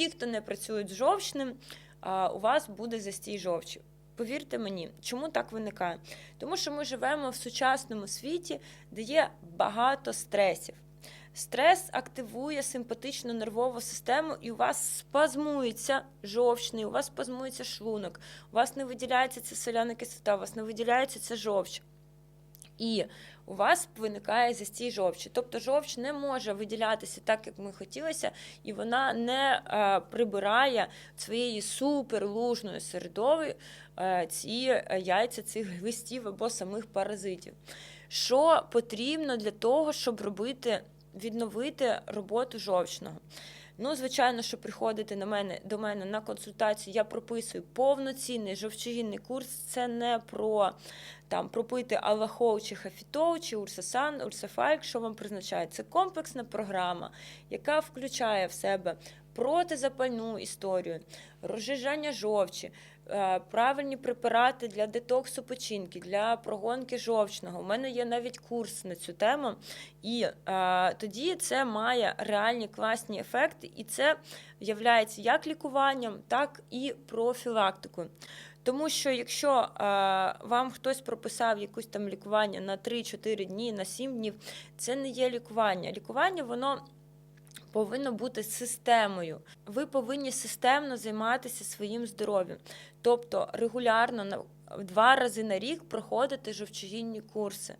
всі, хто не працюють з жовчним, у вас буде застій жовчі. Повірте мені, чому так виникає? Тому що ми живемо в сучасному світі, де є багато стресів. Стрес активує симпатичну нервову систему, і у вас спазмується жовчний, у вас спазмується шлунок, у вас не виділяється ця соляна кислота, у вас не виділяється ця жовч. І у вас виникає застій жовчі. Тобто жовч не може виділятися так, як ми хотілося, і вона не е, прибирає своєю суперлужною середовою е, ці е, яйця цих глистів або самих паразитів. Що потрібно для того, щоб робити, відновити роботу жовчного? Ну, звичайно, що приходити на мене до мене на консультацію, я прописую повноцінний жовчогінний курс. Це не про там пропити Аллахоу чи Хафітоу, чи Урсасан, Урсафайк, що вам призначають. Це комплексна програма, яка включає в себе протизапальну історію, розжижання жовчі, е, правильні препарати для детоксу печінки, для прогонки жовчного. У мене є навіть курс на цю тему, і е, тоді це має реальні класні ефекти, і це являється як лікуванням, так і профілактикою. Тому що якщо е, вам хтось прописав якусь там лікування на 3-4 дні, на 7 днів, це не є лікування. Лікування воно повинно бути системою. Ви повинні системно займатися своїм здоров'ям, тобто регулярно на два рази на рік проходити жовчогінні курси.